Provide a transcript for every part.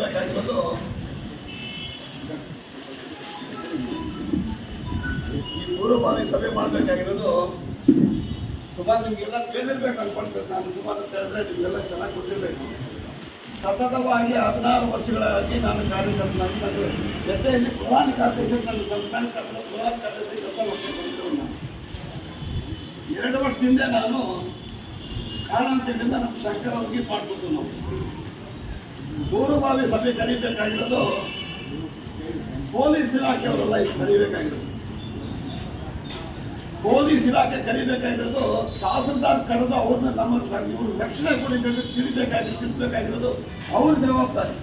ಮಾಡಬೇಕಾಗಿರೋದು ಈ ಪೂರ್ವಭಾವಿ ಸಭೆ ಮಾಡಬೇಕಾಗಿರೋದು ಸುಮಾರು ನಿಮಗೆಲ್ಲ ತಿಳಿದಿರ್ಬೇಕು ಅನ್ಕೊಳ್ತೇನೆ ನಾನು ಸುಮಾರು ಹೇಳಿದ್ರೆ ನಿಮಗೆಲ್ಲ ಚೆನ್ನಾಗಿ ಗೊತ್ತಿರಬೇಕು. ಸತತವಾಗಿ ಹದಿನಾರು ವರ್ಷಗಳಾಗಿ ನಾನು ಕಾರ್ಯಕರ್ತನಾಗಿ ನಾನು ಜೊತೆಯಲ್ಲಿ ಪ್ರಧಾನ ಕಾರ್ಯದರ್ಶಿ, ನನ್ನ ಸಂಸ್ಥಾನ ಪ್ರಧಾನ ಕಾರ್ಯದರ್ಶಿ ಕೆಲಸ ಮಾಡ್ಕೊಂಡು ನಾನು ಎರಡು ವರ್ಷದಿಂದ ನಾನು ಕಾರಣಾಂತರದಿಂದ ನಮ್ಮ ಸರ್ಕಾರ ಅವ್ರಿಗೆ ಮಾಡ್ಕೊಟ್ಟು ನಾವು ಪೂರ್ವಭಾವಿ ಸಭೆ ಕರಿಬೇಕಾಗಿರೋದು ಪೊಲೀಸ್ ಇಲಾಖೆಯವರ ಲೈಫ್ ಕರಿಬೇಕಾಗಿರೋದು. ಪೊಲೀಸ್ ಇಲಾಖೆ ಕರಿಬೇಕಾಗಿರೋದು ತಹಸೀಲ್ದಾರ್ ಕರೆದು ಅವ್ರನ್ನ ನಮ್ಮ ಇವ್ರು ರಕ್ಷಣೆ ಕೊಡಬೇಕು ತಿಳಿಬೇಕಾಗಿ ತಿಳಿಬೇಕಾಗಿರೋದು ಅವ್ರ ಜವಾಬ್ದಾರಿ.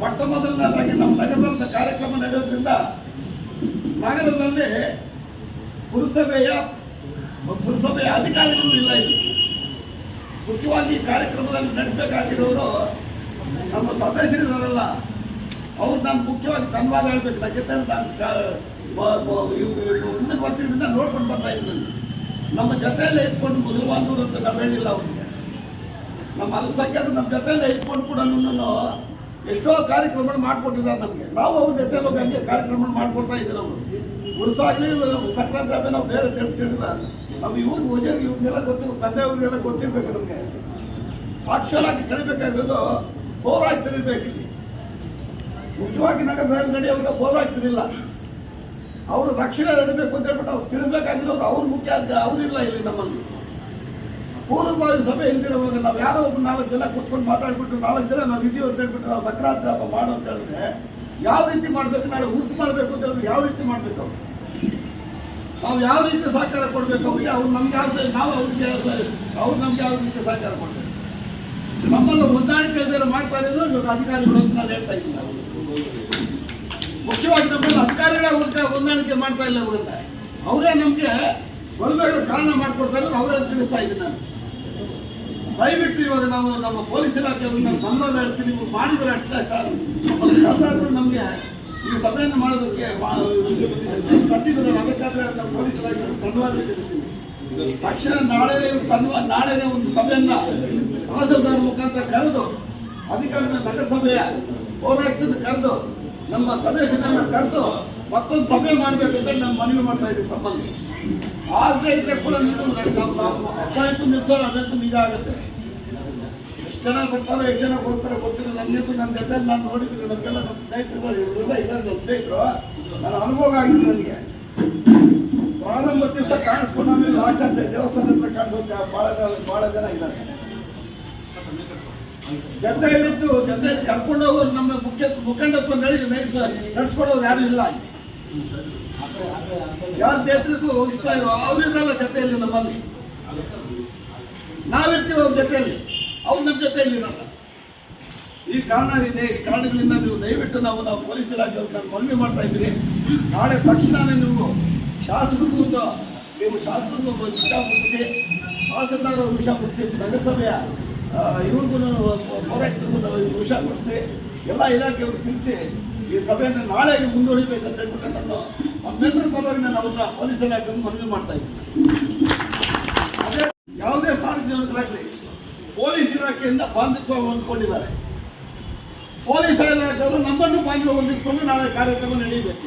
ಮೊಟ್ಟ ಮೊದಲನೇದಾಗಿ ನಮ್ಮ ನಗರದ ಕಾರ್ಯಕ್ರಮ ನಡೆಯೋದ್ರಿಂದ ನಗರದಲ್ಲಿ ಪುರಸಭೆಯ ಪುರಸಭೆಯ ಅಧಿಕಾರಿಗಳು ಇಲ್ಲ ಇದು ಮುಖ್ಯವಾಗಿ ಕಾರ್ಯಕ್ರಮದಲ್ಲಿ ನಡೆಸಬೇಕಾಗಿರೋರು ನಮ್ಮ ಸದಸ್ಯರಿದಾರಲ್ಲ ಅವ್ರು ನಾನು ಮುಖ್ಯವಾಗಿ ಧನ್ಯವಾದ ಹೇಳ್ಬೇಕು. ನಾನು ಬ- ಇವ್ ಮುಂದಿನ ವರ್ಷಗಳಿಂದ ನೋಡ್ಕೊಂಡು ಬರ್ತಾ ಇದ್ದೀನಿ ನಮ್ಮ ಜೊತೆಯಲ್ಲೇ ಇಟ್ಕೊಂಡು ಮುಸಲ್ಮಾನರು ಅಂತ ನಾವು ಹೇಳಿಲ್ಲ ಅವ್ರಿಗೆ. ನಮ್ಮ ಅಲ್ಪಸಂಖ್ಯಾತರು ನಮ್ಮ ಜೊತೆಯಲ್ಲೇ ಇಟ್ಕೊಂಡು ಕೂಡ ಎಷ್ಟೋ ಕಾರ್ಯಕ್ರಮ ಮಾಡಿಕೊಟ್ಟಿದ್ದಾರೆ ನಮಗೆ. ನಾವು ಅವ್ರ ಜೊತೆ ಹೋಗಿ ಹಂಗೆ ಕಾರ್ಯಕ್ರಮ ಮಾಡ್ಕೊಡ್ತಾ ಇದ್ದೀವಿ ನಾವು. ಉರ್ಸಾಗಲಿ ಸಂಕ್ರಾಂತಿ ಹಬ್ಬ ನಾವು ಬೇರೆ ತಿಳಿ ನಮ್ಮ ನಾವು ಇವ್ರಿಗೆ ಓಜರಿಗೆ ಇವ್ರಿಗೆಲ್ಲ ಗೊತ್ತು, ತಂದೆಯವ್ರಿಗೆಲ್ಲ ಗೊತ್ತಿರ್ಬೇಕು ನಮಗೆ. ಅಕ್ಷರಾಗಿ ಕರಿಬೇಕಾಗಿರೋದು ಪೌರಾಗಿ ತಿರಿಬೇಕು ಇಲ್ಲಿ ಮುಖ್ಯವಾಗಿ ನಗರದಲ್ಲಿ ನಡೆಯುವಾಗ ಪೌರಾಗಿ ತಿರಿಲ್ಲ ಅವರು ರಕ್ಷಣೆ ನಡೀಬೇಕು ಅಂತ ಹೇಳ್ಬಿಟ್ಟು ಅವ್ರು ತಿಳಿಬೇಕಾಗಿರೋದು ಅವ್ರ ಮುಖ್ಯ ಅವರಿಲ್ಲ ಇಲ್ಲಿ ನಮ್ಮಲ್ಲಿ. ಪೂರ್ವಭಾವಿ ಸಭೆ ಇಲ್ದಿರುವಾಗ ನಾವು ಯಾರೋ ಒಬ್ಬ ನಾಲ್ಕು ಜನ ಕೂತ್ಕೊಂಡು ಮಾತಾಡ್ಬಿಟ್ಟು ನಾಲ್ಕು ಜನ ನಾವು ಇದೀವಿ ಅಂತ ಹೇಳ್ಬಿಟ್ಟು ನಾವು ಸಂಕ್ರಾಂತಿ ಹಬ್ಬ ಮಾಡೋ ಅಂತ ಹೇಳಿದ್ರೆ ಯಾವ ರೀತಿ ಮಾಡಬೇಕು, ನಾಳೆ ಉರ್ಸು ಮಾಡಬೇಕು ಅಂತ ಹೇಳಿದ್ರೆ ಯಾವ ರೀತಿ ಮಾಡಬೇಕು ಅವ್ರು? ನಾವು ಯಾವ ರೀತಿ ಸಹಕಾರ ಕೊಡಬೇಕು ಅವ್ರಿಗೆ? ಅವ್ರು ನಮ್ಗೆ ಯಾವ ನಾವು ಅವ್ರಿಗೆ ಅವ್ರು ನಮ್ಗೆ ಯಾವ ರೀತಿ ಸಹಕಾರ ಕೊಡಬೇಕು? ನಮ್ಮಲ್ಲಿ ಹೊಂದಾಣಿಕೆ ಇಲ್ದಿರ ಅಧಿಕಾರಿಗಳು ಅಂತ ನಾನು ಹೇಳ್ತಾ ಇದ್ದೀನಿ. ಮುಖ್ಯವಾಗಿ ನಮ್ಮಲ್ಲಿ ಅಧಿಕಾರಿಗಳ ಹೊಂದ- ಹೊಂದಾಣಿಕೆ ಮಾಡ್ತಾ ಇಲ್ಲ ಹೋಗುತ್ತೆ ಅವರೇ ನಮಗೆ ಬರಬೇಡ ಕಾರಣ ಮಾಡ್ಕೊಡ್ತಾ ಇರೋದು ಅವರೇ ಅಂತ ತಿಳಿಸ್ತಾ ಇದ್ದೀನಿ ನಾನು. ದಯವಿಟ್ಟು ಇವಾಗ ನಾವು ನಮ್ಮ ಪೊಲೀಸ್ ಇಲಾಖೆಯವ್ರನ್ನ ನಮ್ಮಲ್ಲಿ ಹೇಳ್ತೀವಿ ನೀವು ಮಾಡಿದ್ರೆ ಅಷ್ಟೇ ನಮಗೆ ಈ ಸಭೆಯನ್ನು ಮಾಡೋದಕ್ಕೆ ಕಟ್ಟಿದ್ರು ಅದಕ್ಕಾದ್ರೆ ನಮ್ಮ ಪೊಲೀಸ್ ಇಲಾಖೆ ಧನ್ಯವಾದ ತಿಳಿಸ್ತೀನಿ. ತಕ್ಷಣ ನಾಳೆ ಸನ್ವಾ ನಾಳೆನೇ ಒಂದು ಸಭೆಯನ್ನ ತಹಸೀಲ್ದಾರ್ ಮುಖಾಂತರ ಕರೆದು ಅಧಿಕಾರಿಗಳ ನಗರಸಭೆಯ ಹೋರಾಟದಿಂದ ಕರೆದು ನಮ್ಮ ಸದಸ್ಯರನ್ನ ಕರೆದು ಮತ್ತೊಂದು ಸಭೆ ಮಾಡಬೇಕು ಅಂತ ನಾನು ಮನವಿ ಮಾಡ್ತಾ ಇದ್ದೀನಿ ತಮ್ಮಲ್ಲಿ. ಆಗದೆ ಇದ್ರೆ ಕೂಡ ನೀವು ಹತ್ತಾಯ್ತು ನಿಲ್ಸೋಣ ಅದಂತೂ ನಿಜ ಆಗುತ್ತೆ. ಎಷ್ಟು ಜನ ಬರ್ತಾರೋ, ಎಷ್ಟು ಜನ ಹೋಗ್ತಾರೋ ಗೊತ್ತಿಲ್ಲ. ನನಗಂತೂ ನನ್ನ ಜೊತೆ ನಾನು ನೋಡಿದ್ದೀನಿ. ನಮಗೆಲ್ಲ ನಮ್ಮ ಸ್ನೇಹಿತರು ಇವರೆಲ್ಲ ಇದ್ದಾರೆ ನಮ್ಮ ಸ್ನೇಹಿತರು. ನನ್ನ ಅನುಭವ ಆಗಿದೆ ನನಗೆ. ಪ್ರಾರಂಭ ದಿವಸ ಕಾಣಿಸ್ಕೊಂಡ್ರೆ ಲಾಸ್ಟ್ ಅಂತ ದೇವಸ್ಥಾನ ಹತ್ರ ಕಾಣಿಸುತ್ತೆ ಭಾಳ ಭಾಳ ಜನ ಇದ್ದಾರೆ. ಜೊತೆಯಲ್ಲಿದ್ದು ಜನತೆ ಕರ್ಕೊಂಡು ಹೋಗೋರು ನಮ್ಮ ಮುಖ್ಯ ಮುಖಂಡತ್ವ ನಡಿ ನಡೆಸ್ಕೊಡೋರು ಯಾರು ಇಲ್ಲ. ಯಾರ ನೇತೃತ್ವ ಇಷ್ಟ ಇರೋ ಅವರಿರಲ್ಲ ಜೊತೆಯಲ್ಲಿ ನಮ್ಮಲ್ಲಿ. ನಾವಿರ್ತೀವಿ ಅವ್ರ ಜೊತೆಯಲ್ಲಿ. ಅವ್ರು ನಮ್ಮ ಜೊತೆಯಲ್ಲಿ ಇರಲ್ಲ. ಈ ಕಾರಣ ಇದೆ ಈ ಕಾರಣಗಳಿಂದ ನೀವು ದಯವಿಟ್ಟು ನಾವು ನಾವು ಪೊಲೀಸ್ ಇಲಾಖೆಯವ್ರು ನಾನು ಮನವಿ ಮಾಡ್ತಾ ಇದ್ದೀರಿ. ನಾಳೆ ತಕ್ಷಣವೇ ನೀವು ಶಾಸಕರಿಗೂ ನೀವು ಶಾಸಕರಿಗೂ ವಿಷಯ ಮುಟ್ಟಿಸಿ ಶಾಸಕರು ವಿಷಯ ಮುಟ್ಟಿಸಿ ನಗರಸಭೆಯ ಇವ್ರಿಗೂ ಪೌರಾಯುಕ್ತರಿಗೂ ನಾವು ಮುಟ್ಟಿಸಿ ಎಲ್ಲ ಇಲಾಖೆಯವರು ತಿಳಿಸಿ, ಈ ಸಭೆಯನ್ನು ನಾಳೆ ಮುಂದೂಡಿಬೇಕಂತ ಹೇಳ್ಬಿಟ್ಟು ನಾನು ನಮ್ಮೆಲ್ಲರ ಪರವಾಗಿ ನಾನು ಅವ್ರನ್ನ ಪೊಲೀಸ್ ಇಲಾಖೆಯನ್ನು ಮನವಿ ಮಾಡ್ತಾ ಇದ್ದೀನಿ. ಅದೇ ಯಾವುದೇ ಸಾರ್ವಜನಿಕರಾಗಲಿ, ಪೊಲೀಸ್ ಇಲಾಖೆಯಿಂದ ಬಾಂಧವ್ಯ ಹೊಂದ್ಕೊಂಡಿದ್ದಾರೆ. ಪೊಲೀಸ್ ಇಲಾಖೆಯವರು ನಮ್ಮನ್ನು ಬಾಂಧವ್ಯ ಹೊಂದಿಕೊಂಡು ನಾಳೆ ಕಾರ್ಯಕ್ರಮ ನಡೀಬೇಕು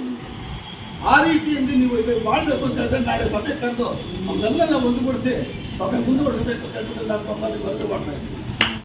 ಆ ರೀತಿಯಿಂದ ನೀವು ಇದು ಮಾಡಬೇಕು ಅಂತ ಹೇಳಿದ್ರೆ ನಾಳೆ ಸಭೆ ಕರೆದು ಅವನ್ನೆಲ್ಲ ನಾವು ಒಂದುಗೂಡಿಸಿ ಸಭೆ ಮುಂದುವರಿಸಬೇಕು ಅಂತ ಹೇಳ್ಬಿಟ್ಟು ನಾನು ತಮ್ಮಲ್ಲಿ ಮನವಿ ಮಾಡ್ತಾ ಇದ್ದೀನಿ.